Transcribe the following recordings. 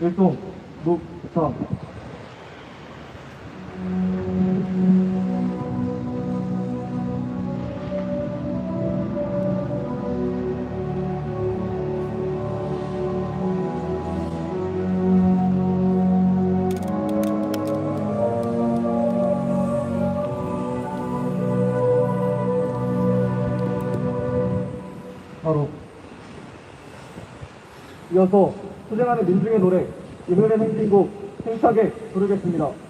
일동 묵상 바로 이어서 수행하는 민중의 노래 이 노래 행진곡 행차게 부르겠습니다.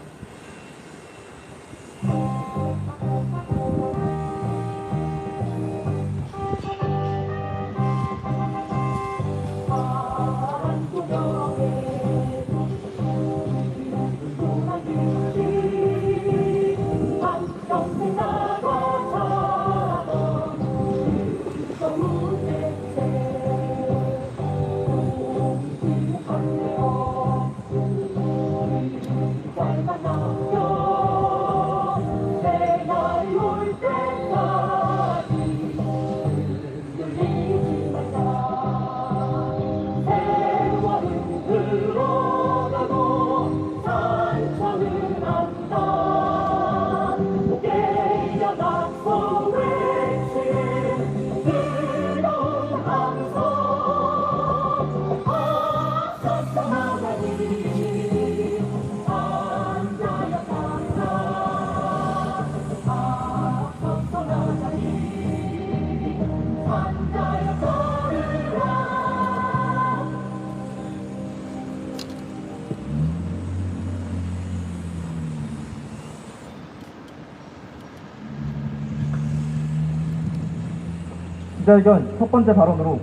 기자회견 첫 번째 발언으로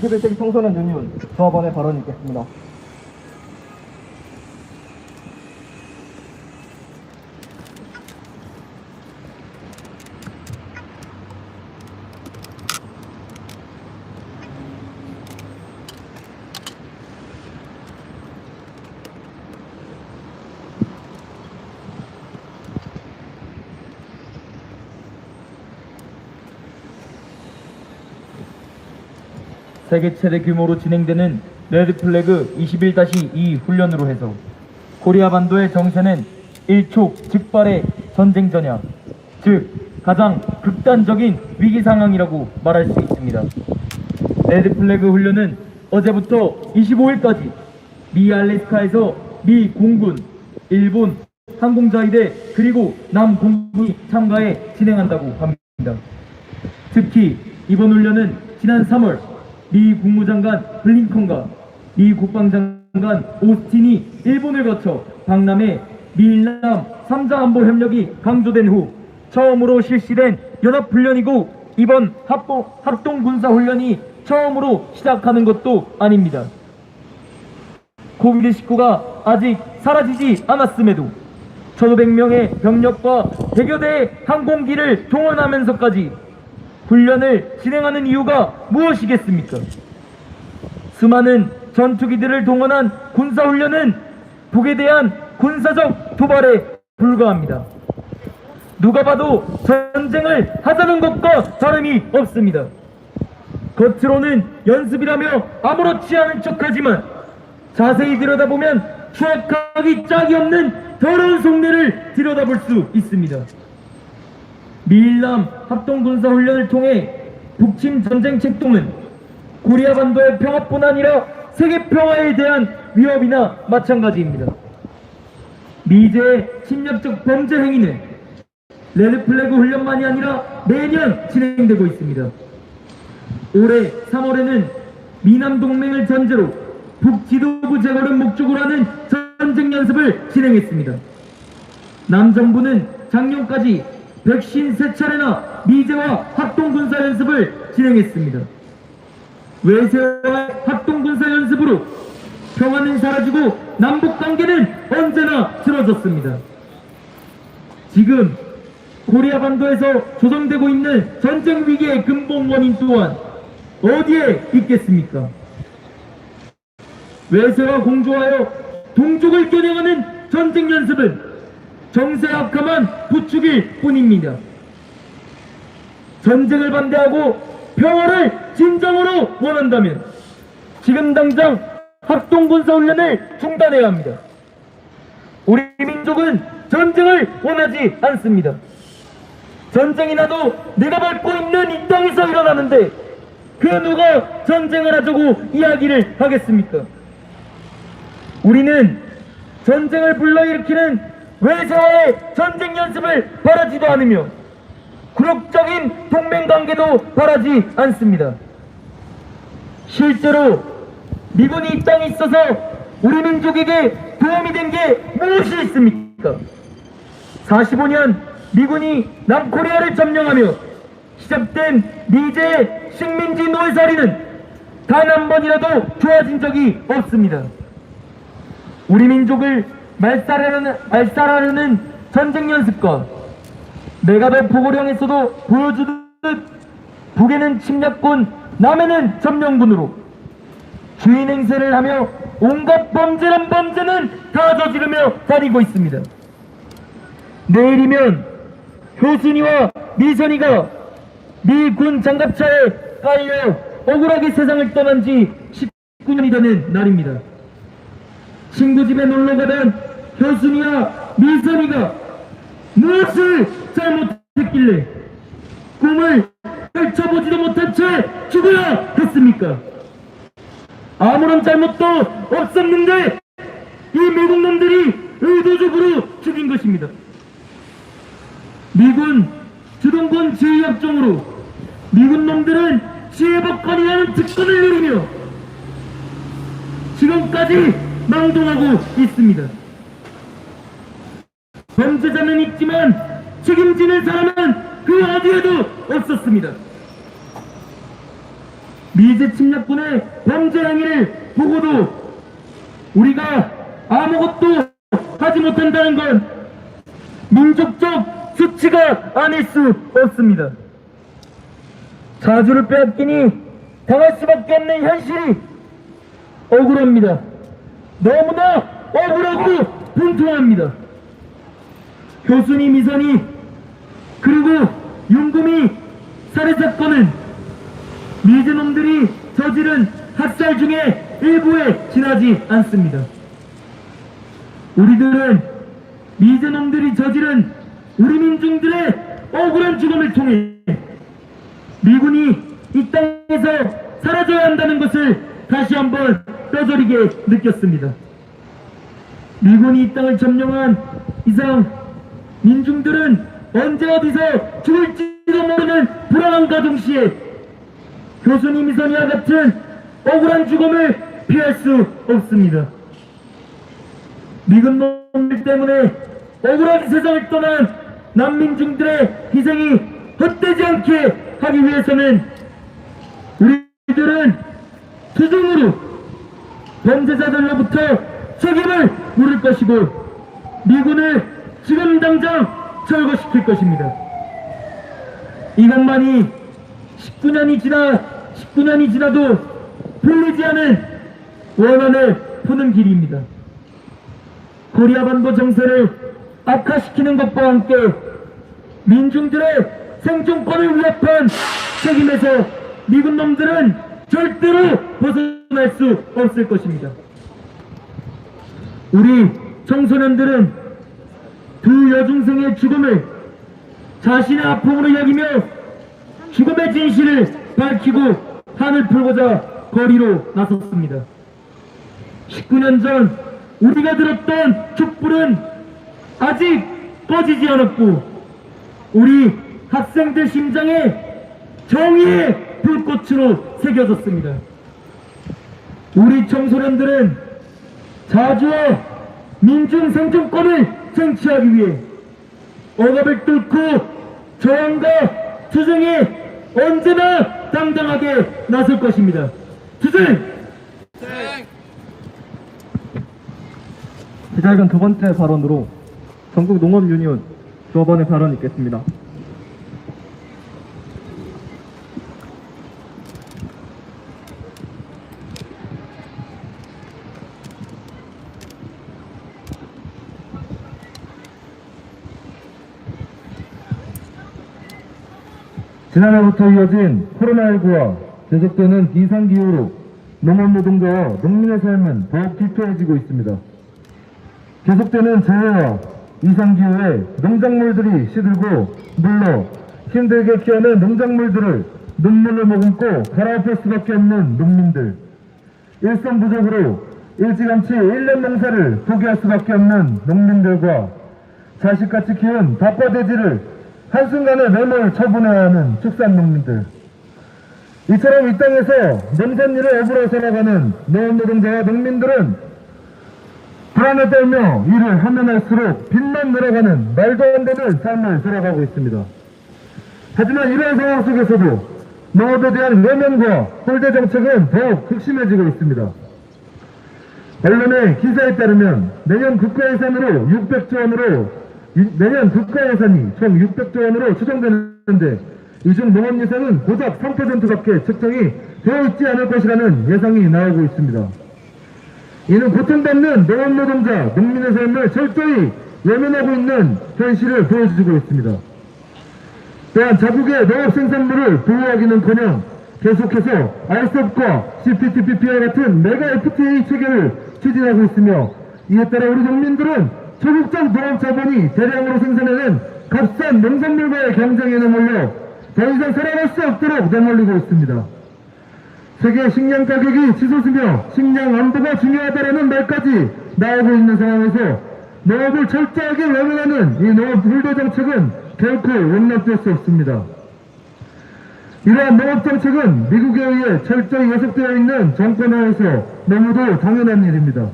21세기 청소년 윤윤 조합원의 발언이 있겠습니다. 세계 최대 규모로 진행되는 레드플래그 21-2 훈련으로 해서 코리아 반도의 정세는 일촉 즉발의 전쟁 전야, 즉 가장 극단적인 위기 상황이라고 말할 수 있습니다. 레드플래그 훈련은 어제부터 25일까지 미 알래스카에서 미 공군, 일본 항공자위대 그리고 남공군이 참가해 진행한다고 합니다. 특히 이번 훈련은 지난 3월 미 국무장관 블링컨과 미 국방장관 오스틴이 일본을 거쳐 박람회 미일남 3자 안보 협력이 강조된 후 처음으로 실시된 연합훈련이고 이번 합동, 합동군사훈련이 처음으로 시작하는 것도 아닙니다. 코비드19가 아직 사라지지 않았음에도 1500명의 병력과 100여 대의 항공기를 동원하면서까지 훈련을 진행하는 이유가 무엇이겠습니까? 수많은 전투기들을 동원한 군사훈련은 북에 대한 군사적 도발에 불과합니다. 누가 봐도 전쟁을 하자는 것과 다름이 없습니다. 겉으로는 연습이라며 아무렇지 않은 척하지만 자세히 들여다보면 추억하기 짝이 없는 더러운 속내를 들여다볼 수 있습니다. 미일남 합동군사훈련을 통해 북침 전쟁 책동은 코리아 반도의 평화뿐 아니라 세계 평화에 대한 위협이나 마찬가지입니다. 미제의 침략적 범죄 행위는 레드플래그 훈련만이 아니라 매년 진행되고 있습니다. 올해 3월에는 미남 동맹을 전제로 북지도부 제거를 목적으로 하는 전쟁 연습을 진행했습니다. 남정부는 작년까지 백신 세 차례나 미제와 합동군사 연습을 진행했습니다. 외세와 합동군사 연습으로 평화는 사라지고 남북 관계는 언제나 틀어졌습니다. 지금 코리아 반도에서 조성되고 있는 전쟁 위기의 근본 원인 또한 어디에 있겠습니까? 외세와 공조하여 동족을 겨냥하는 전쟁 연습은 정세 악함한 부추길 뿐입니다. 전쟁을 반대하고 평화를 진정으로 원한다면 지금 당장 합동군사훈련을 중단해야 합니다. 우리 민족은 전쟁을 원하지 않습니다. 전쟁이 나도 내가 밟고 있는 이 땅에서 일어나는데 그 누가 전쟁을 하자고 이야기를 하겠습니까? 우리는 전쟁을 불러일으키는 외세와의 전쟁 연습을 바라지도 않으며 굴욕적인 동맹관계도 바라지 않습니다. 실제로 미군이 이 땅에 있어서 우리 민족에게 도움이 된 게 무엇이 있습니까? 45년 미군이 남코리아를 점령하며 시작된 미제의 식민지 노예살이는 단 한 번이라도 좋아진 적이 없습니다. 우리 민족을 말살하려는, 말살하려는 전쟁 연습과 메가베 포고령에서도 보여주듯 북에는 침략군, 남에는 점령군으로 주인 행세를 하며 온갖 범죄란 범죄는 다 저지르며 다니고 있습니다. 내일이면 효순이와 미선이가 미군 장갑차에 깔려 억울하게 세상을 떠난 지 19년이 되는 날입니다. 친구 집에 놀러 가던 효순이와 미선이가 무엇을 잘못했길래 꿈을 펼쳐보지도 못한 채 죽어야 했습니까? 아무런 잘못도 없었는데 이 미국 놈들이 의도적으로 죽인 것입니다. 미군 주동군 제2합종으로 미군 놈들은 지혜법관이라는 특권을 누리며 지금까지 망동하고 있습니다. 범죄자는 있지만 책임지는 사람은 그 어디에도 없었습니다. 미제 침략군의 범죄 행위를 보고도 우리가 아무것도 하지 못한다는 건 민족적 수치가 아닐 수 없습니다. 자주를 빼앗기니 당할 수밖에 없는 현실이 억울합니다. 너무나 억울하고 분통합니다. 교순이 미선이 그리고 윤금이 살해 사건은 미즈놈들이 저지른 학살 중에 일부에 지나지 않습니다. 우리들은 미즈놈들이 저지른 우리 민중들의 억울한 죽음을 통해 미군이 이 땅에서 사라져야 한다는 것을 다시 한번 뼈저리게 느꼈습니다. 미군이 이 땅을 점령한 이상 민중들은 언제 어디서 죽을지도 모르는 불안함과 동시에 교수님 이선이와 같은 억울한 죽음을 피할 수 없습니다. 미군 놈들 때문에 억울하게 세상을 떠난 난민중들의 희생이 헛되지 않게 하기 위해서는 우리들은 투쟁으로 범죄자들로부터 책임을 물을 것이고 미군을 지금 당장 철거시킬 것입니다. 이것만이 19년이 지나 19년이 지나도 풀리지 않은 원한을 푸는 길입니다. 코리아 반도 정세를 악화시키는 것과 함께 민중들의 생존권을 위협한 책임에서 미군 놈들은 절대로 벗어날 수 없을 것입니다. 우리 청소년들은 두 여중생의 죽음을 자신의 아픔으로 여기며 죽음의 진실을 밝히고 한을 풀고자 거리로 나섰습니다. 19년 전 우리가 들었던 촛불은 아직 꺼지지 않았고 우리 학생들 심장에 정의의 불꽃으로 새겨졌습니다. 우리 청소년들은 자주와 민중 생존권을 쟁취하기 위해 억압을 뚫고 저항과 투쟁에 언제나 당당하게 나설 것입니다. 투쟁! 기자회견 두 번째 발언으로 전국 농업 유니온 조합원의 발언이 있겠습니다. 지난해부터 이어진 코로나19와 계속되는 이상기후로 농업 노동자와 농민의 삶은 더욱 피폐해지고 있습니다. 계속되는 재해와 이상기후에 농작물들이 시들고 물러 힘들게 키우는 농작물들을 눈물로 머금고 갈아엎을 수밖에 없는 농민들. 일손 부족으로 일찌감치 1년 농사를 포기할 수밖에 없는 농민들과 자식같이 키운 닭과 돼지를 한순간에 매몰 처분해야 하는 축산 농민들. 이처럼 이 땅에서 농산일을 업으로 살아가는 농업노동자와 농민들은 불안에 떨며 일을 하면 할수록 빚만 늘어가는 말도 안 되는 삶을 살아가고 있습니다. 하지만 이런 상황 속에서도 농업에 대한 외면과 홀대 정책은 더욱 극심해지고 있습니다. 언론의 기사에 따르면 내년 국가 예산으로 600조 원으로 이- 내년 국가 예산이 총 600조 원으로 추정되는데 이중 농업 예산은 고작 3%밖에 책정이 되어 있지 않을 것이라는 예상이 나오고 있습니다. 이는 고통받는 농업 노동자, 농민의 삶을 철저히 외면하고 있는 현실을 보여주고 있습니다. 또한 자국의 농업 생산물을 보호하기는커녕 계속해서 RCEP과 CPTPP와 같은 메가 FTA 체계를 추진하고 있으며 이에 따라 우리 농민들은 초국적 농업 자본이 대량으로 생산해낸 값싼 농산물과의 경쟁에 내몰려 더 이상 살아갈 수 없도록 내몰리고 있습니다. 세계 식량 가격이 치솟으며 식량 안보가 중요하다라는 말까지 나오고 있는 상황에서 농업을 철저하게 외면하는 이 농업 불도 정책은 결코 용납될 수 없습니다. 이러한 농업 정책은 미국에 의해 철저히 예속되어 있는 정권 하에서 너무도 당연한 일입니다.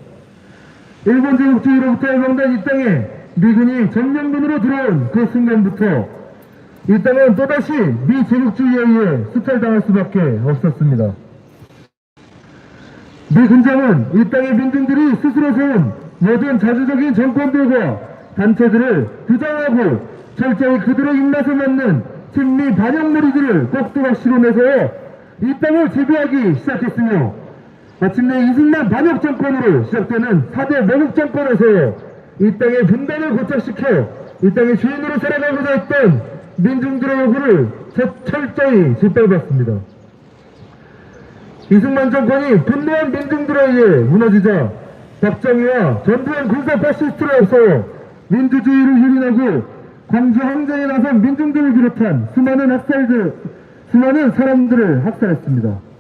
일본 제국주의로부터 해방된 이 땅에 미군이 전면군으로 들어온 그 순간부터 이 땅은 또다시 미 제국주의에 의해 수탈당할 수밖에 없었습니다. 미 군장은 이 땅의 민중들이 스스로 세운 모든 자주적인 정권들과 단체들을 부정하고 철저히 그들의 입맛에 맞는 친미 반영무리들을 꼭두각시로 내세워 이 땅을 지배하기 시작했으며 마침내 이승만 반역 정권으로 시작되는 4대 매국 정권에서 이 땅의 분단을 고착시켜 이 땅의 주인으로 살아가고자 했던 민중들의 요구를 철- 철저히 짓밟았습니다. 이승만 정권이 분노한 민중들에 의해 무너지자 박정희와 전두환 군사 파시스트를 앞서 민주주의를 유린하고 광주 항쟁에 나선 민중들을 비롯한 수많은 학살들, 수많은 사람들을 학살했습니다.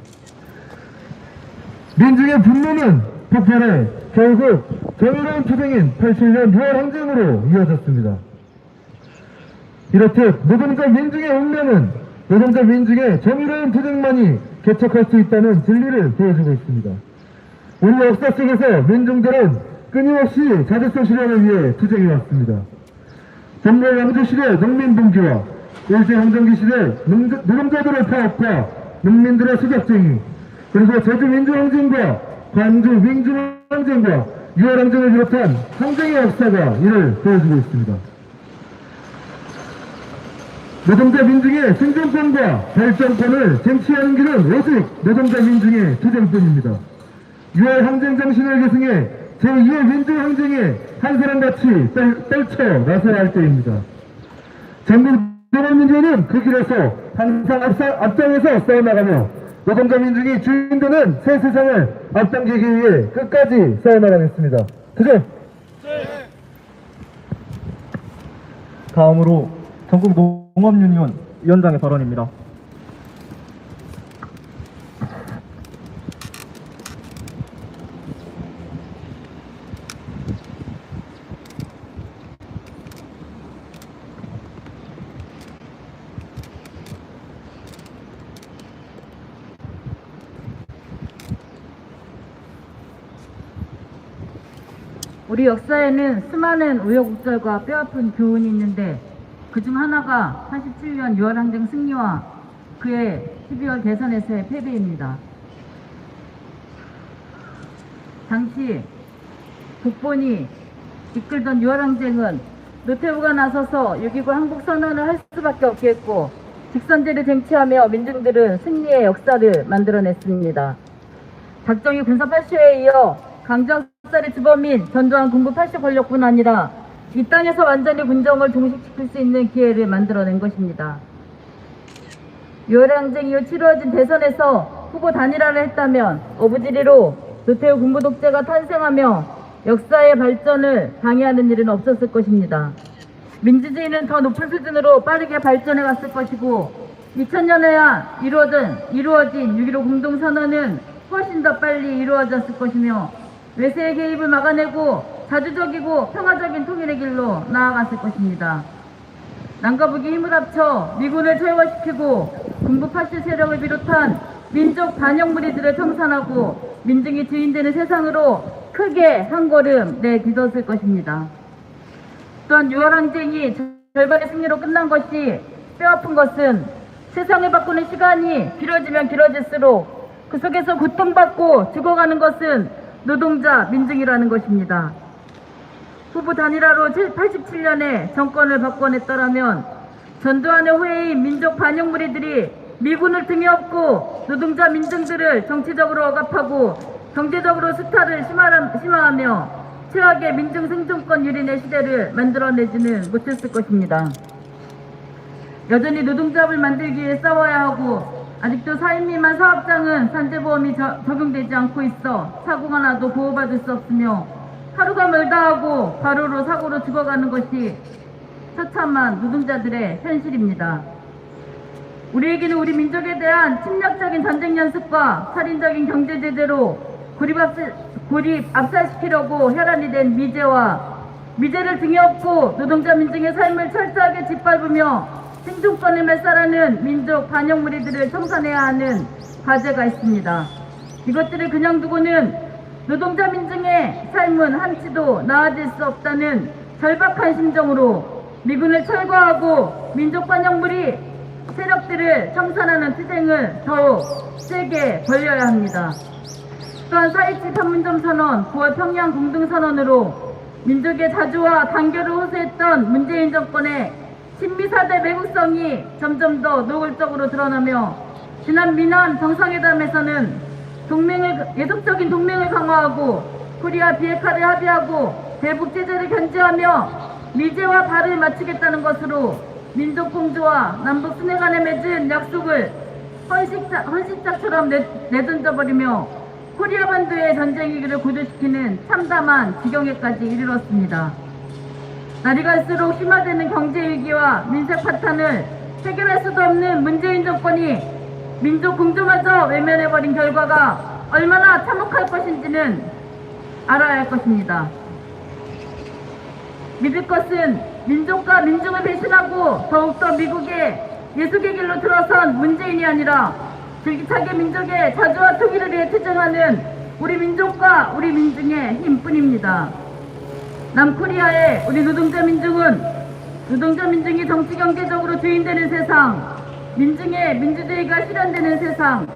민중의 분노는 폭발해 결국 정의로운 투쟁인 87년 6월 항쟁으로 이어졌습니다. 이렇듯 노동자 민중의 운명은 노동자 민중의 정의로운 투쟁만이 개척할 수 있다는 진리를 보여주고 있습니다. 우리 역사 속에서 민중들은 끊임없이 자주성 실현을 위해 투쟁해왔습니다. 정부 양조 시대 농민 분기와 일제강점기 시대 농- 노동자들의 파업과 농민들의 수작쟁이 그리고 제주 민주항쟁과 광주 민주항쟁과 6월 항쟁을 비롯한 항쟁의 역사가 이를 보여주고 있습니다. 노동자 민중의 생존권과 발전권을 쟁취하는 길은 오직 노동자 민중의 투쟁뿐입니다. 6월 항쟁 정신을 계승해 제2의 민주항쟁에 한 사람같이 떨, 떨쳐 나서야 할 때입니다. 전국 노동민주는 그 길에서 항상 앞장에서 싸워나가며 노동자 민중이 주인되는 새 세상을 앞당기기 위해 끝까지 싸워나가겠습니다. 그죠? 다음으로 전국 농업유니온 위원장의 발언입니다. 우리 역사에는 수많은 우여곡절과 뼈아픈 교훈이 있는데 그중 하나가 87년 6월 항쟁 승리와 그해 12월 대선에서의 패배입니다. 당시 국본이 이끌던 6월 항쟁은 노태우가 나서서 6.29 항복선언을 할 수밖에 없겠고 직선제를 쟁취하며 민중들은 승리의 역사를 만들어냈습니다. 박정희 군사 8쇼에 이어 강정 살의 주범인 전두환 군부 8쇼 권력뿐 아니라 이 땅에서 완전히 군정을 종식시킬 수 있는 기회를 만들어낸 것입니다. 요량쟁 이후 치루어진 대선에서 후보 단일화를 했다면 어부지리로 노태우 군부 독재가 탄생하며 역사의 발전을 방해하는 일은 없었을 것입니다. 민주주의는 더 높은 수준으로 빠르게 발전해 갔을 것이고 2000년에야 이루어진, 이루어진 6.15 공동선언은 훨씬 더 빨리 이루어졌을 것이며 외세의 개입을 막아내고 자주적이고 평화적인 통일의 길로 나아갔을 것입니다. 남과 북이 힘을 합쳐 미군을 철거시키고 군부 파시 세력을 비롯한 민족 반역 무리들을 청산하고 민중이 주인되는 세상으로 크게 한 걸음 내딛었을 것입니다. 또한 6월 항쟁이 절반의 승리로 끝난 것이 뼈아픈 것은 세상을 바꾸는 시간이 길어지면 길어질수록 그 속에서 고통받고 죽어가는 것은 노동자, 민중이라는 것입니다. 후보 단일화로 87년에 정권을 바꿔냈더라면 전두환의 후예인 민족 반역 무리들이 미군을 등에 업고 노동자 민중들을 정치적으로 억압하고 경제적으로 수탈을 심화- 심화하며 최악의 민중 생존권 유린의 시대를 만들어내지는 못했을 것입니다. 여전히 노동조합을 만들기 위해 싸워야 하고 아직도 4인 미만 사업장은 산재보험이 저- 적용되지 않고 있어 사고가 나도 보호받을 수 없으며 하루가 멀다 하고 과로로 사고로 죽어가는 것이 처참한 노동자들의 현실입니다. 우리에게는 우리 민족에 대한 침략적인 전쟁 연습과 살인적인 경제 제재로 고립, 압살, 고립 압살시키려고 혈안이 된 미제와 미제를 등에 업고 노동자 민중의 삶을 철저하게 짓밟으며 생존권을 멸살하는 민족 반역 무리들을 청산해야 하는 과제가 있습니다. 이것들을 그냥 두고는 노동자 민중의 삶은 한치도 나아질 수 없다는 절박한 심정으로 미군을 철거하고 민족 무리 세력들을 청산하는 투쟁을 더욱 세게 벌려야 합니다. 또한 4.27 판문점 선언, 9월 평양 공동선언으로 민족의 자주와 단결을 호소했던 문재인 정권의 친미사대 매국성이 점점 더 노골적으로 드러나며 지난 미남 정상회담에서는 동맹을 예속적인 동맹을 강화하고 코리아 비핵화를 합의하고 대북 제재를 견제하며 미제와 발을 맞추겠다는 것으로 민족 공조와 남북 순회 간에 맺은 약속을 헌신작, 헌신작처럼 내, 내던져버리며 코리아 반도의 전쟁 위기를 고조시키는 참담한 지경에까지 이르렀습니다. 날이 갈수록 심화되는 경제 위기와 민생 파탄을 해결할 수도 없는 문재인 정권이 민족 공조마저 외면해버린 결과가 얼마나 참혹할 것인지는 알아야 할 것입니다. 믿을 것은 민족과 민중을 배신하고 더욱더 미국의 예수의 길로 들어선 문재인이 아니라 줄기차게 민족의 자주와 통일을 위해 투쟁하는 우리 민족과 우리 민중의 힘뿐입니다. 남코리아의 우리 노동자 민중은 노동자 민중이 정치 경제적으로 주인되는 세상, 민중의 민주주의가 실현되는 세상,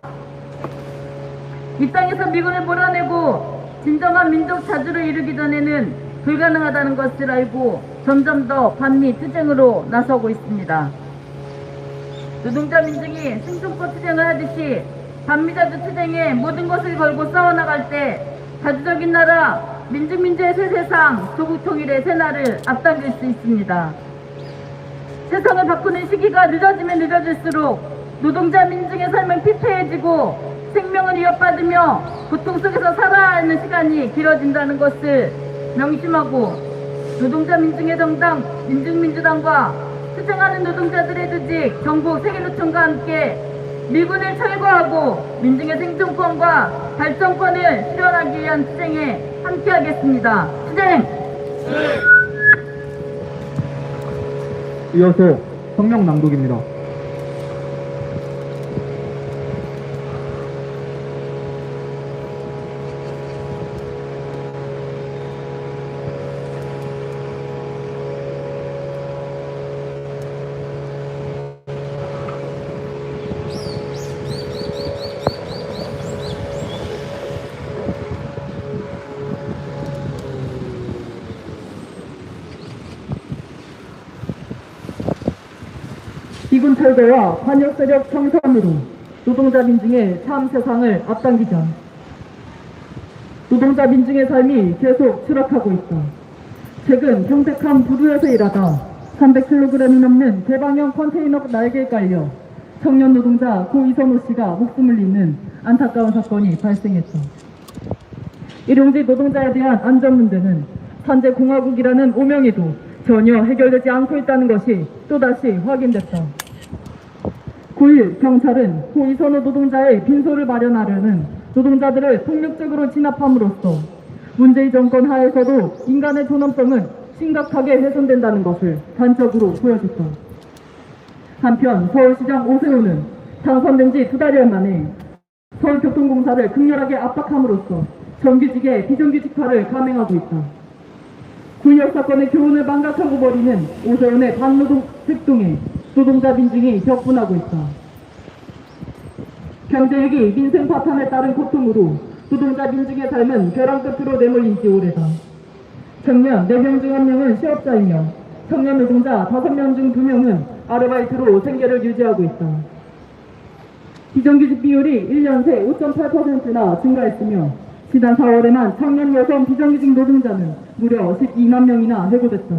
이 땅에서 미군을 몰아내고 진정한 민족 자주를 이루기 전에는 불가능하다는 것을 알고 점점 더 반미 투쟁으로 나서고 있습니다. 노동자 민중이 생존권 투쟁을 하듯이 반미자주 투쟁에 모든 것을 걸고 싸워나갈 때 자주적인 나라 민중민주의 새 세상 조국 통일의 새 날을 앞당길 수 있습니다. 세상을 바꾸는 시기가 늦어지면 늦어질수록 노동자 민중의 삶은 피폐해지고 생명을 위협받으며 고통 속에서 살아야 하는 시간이 길어진다는 것을 명심하고 노동자 민중의 정당 민중민주당과 투쟁하는 노동자들의 조직 전국 세계노총과 함께 미군을 철거하고 민중의 생존권과 발전권을 실현하기 위한 투쟁에 함께하겠습니다. 투쟁! 이어서 성명 낭독입니다. 비군 철거와 반역 세력 청산으로 노동자 민중의 참 세상을 앞당기자. 노동자 민중의 삶이 계속 추락하고 있다. 최근 평택항 부두에서 일하다 300kg이 넘는 대방형 컨테이너 날개에 깔려 청년 노동자 고 이선호 씨가 목숨을 잃는 안타까운 사건이 발생했다. 일용직 노동자에 대한 안전 문제는 현재 공화국이라는 오명에도 전혀 해결되지 않고 있다는 것이 또다시 확인됐다. 9일 경찰은 고 이선호 노동자의 빈소를 마련하려는 노동자들을 폭력적으로 진압함으로써 문재인 정권 하에서도 인간의 존엄성은 심각하게 훼손된다는 것을 단적으로 보여줬다. 한편 서울시장 오세훈은 당선된 지 두 달여 만에 서울교통공사를 극렬하게 압박함으로써 정규직의 비정규직화를 감행하고 있다. 군역 사건의 교훈을 망각하고 버리는 오세훈의 반노동 특동에 노동자 민중이 격분하고 있다. 경제위기, 민생 파탄에 따른 고통으로 노동자 민중의 삶은 벼랑 끝으로 내몰린 지 오래다. 청년 4명 중 1명은 실업자이며 청년 노동자 5명 중 2명은 아르바이트로 생계를 유지하고 있다. 비정규직 비율이 1년 새 5.8%나 증가했으며 지난 4월에만 청년 여성 비정규직 노동자는 무려 12만 명이나 해고됐다.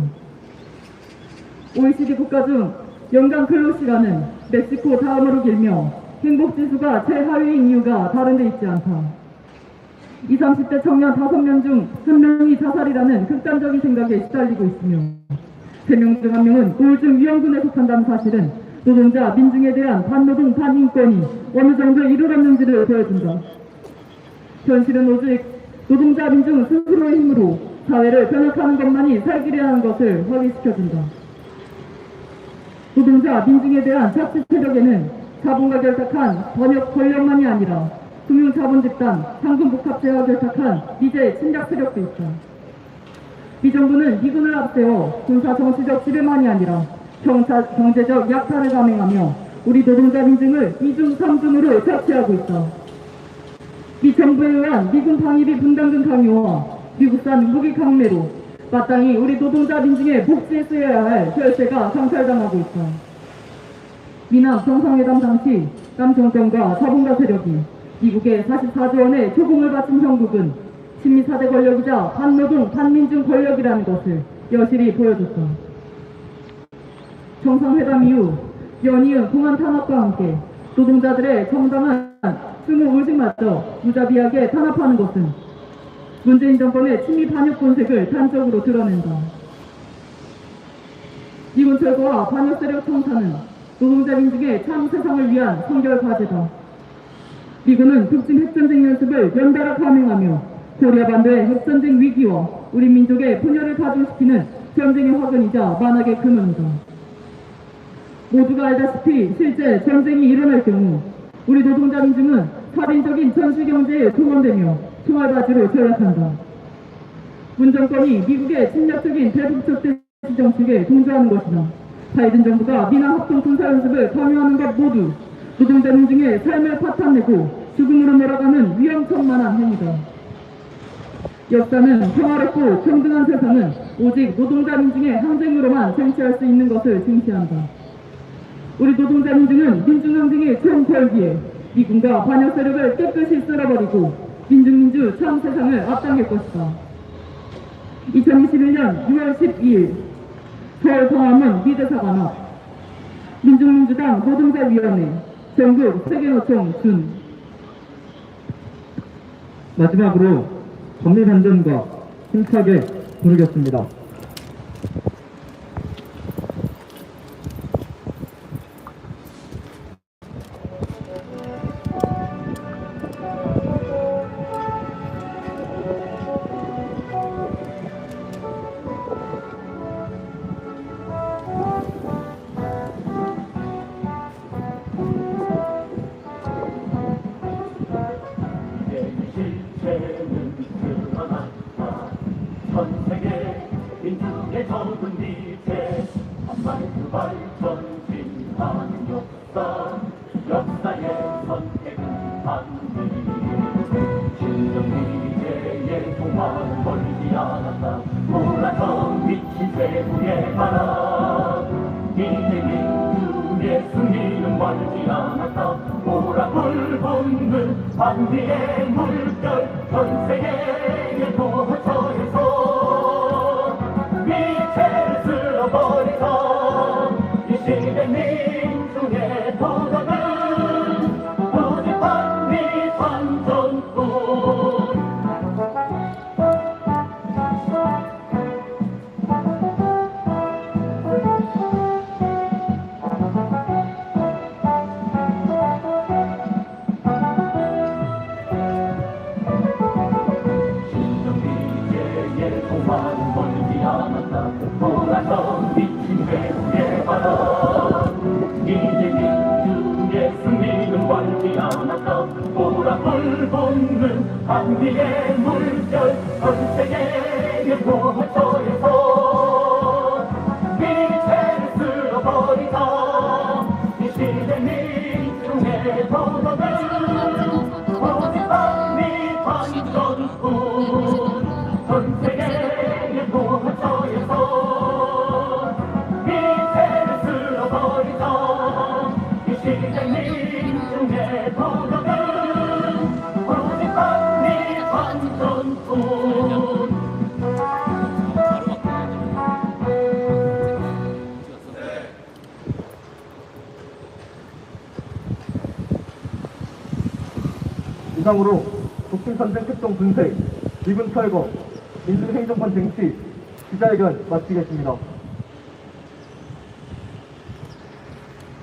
OECD 국가 중 연간 근로시간은 멕시코 다음으로 길며 행복지수가 최하위인 이유가 다른 데 있지 않다. 20, 30대 청년 5명 중 1명이 자살이라는 극단적인 생각에 시달리고 있으며 3명 중 1명은 우울증 위험군에 속한다는 사실은 노동자 민중에 대한 반노동 반인권이 어느 정도 이르렀는지를 보여준다. 현실은 오직 노동자 민중 스스로의 힘으로 사회를 변혁하는 것만이 살기라는 것을 확인시켜준다. 노동자 민중에 대한 자치 세력에는 자본과 결탁한 번역 권력만이 아니라 금융 자본 집단, 상금복합제와 결탁한 미제 침략 세력도 있다. 이 정부는 미군을 앞세워 군사 정치적 지배만이 아니라 경차, 경제적 약탈을 감행하며 우리 노동자 민중을 이중 삼중으로 착취하고 있다. 미 정부에 의한 미군 방위비 분담금 강요와 미국산 무기 강매로 마땅히 우리 노동자 민중의 복지에 쓰여야 할 혈세가 상찰당하고 있다. 미남 정상회담 당시 남 정권과 자본가 세력이 미국의 44조 원의 조공을 바친 형국은 친미 4대 권력이자 반노동 반민중 권력이라는 것을 여실히 보여줬다. 정상회담 이후 연이은 공안 탄압과 함께 노동자들의 정당한 수모 의식마저 무자비하게 탄압하는 것은 문재인 정권의 친미 반역 본색을 단적으로 드러낸다. 미군 철거와 반역 세력 청산은 노동자 민중의 참 세상을 위한 성결 과제다. 미군은 북진 핵전쟁 연습을 연달아 감행하며 코리아 반도의 핵전쟁 위기와 우리 민족의 분열을 가중시키는 전쟁의 화근이자 만악의 근원이다. 모두가 알다시피 실제 전쟁이 일어날 경우 우리 노동자 민중은 살인적인 전시 경제에 동원되며 총알바지로 전락한다. 문 정권이 미국의 침략적인 대북적 대시 정책에 동조하는 것이다. 바이든 정부가 미남 합동 군사연습을 강요하는 것 모두 노동자 민중의 삶을 파탄내고 죽음으로 몰아가는 위험천만한 행위다. 역사는 평화롭고 평등한 세상은 오직 노동자 민중의 항쟁으로만 쟁취할 수 있는 것을 증시한다. 우리 노동자 민중은 민중항쟁의 총 결기에 미군과 반역 세력을 깨끗이 쓸어버리고 민중민주 참 세상을 앞당길 것이다. 2021년 6월 12일 서울 광화문 미대사관 앞 민중민주당 노동자위원회 전국 세계노총 준 마지막으로 법리반전과 힘차게 부르겠습니다. 물 대상으로 독일선생 특종 분쇄, 미군 철거, 민중행정권 쟁취, 기자회견 마치겠습니다.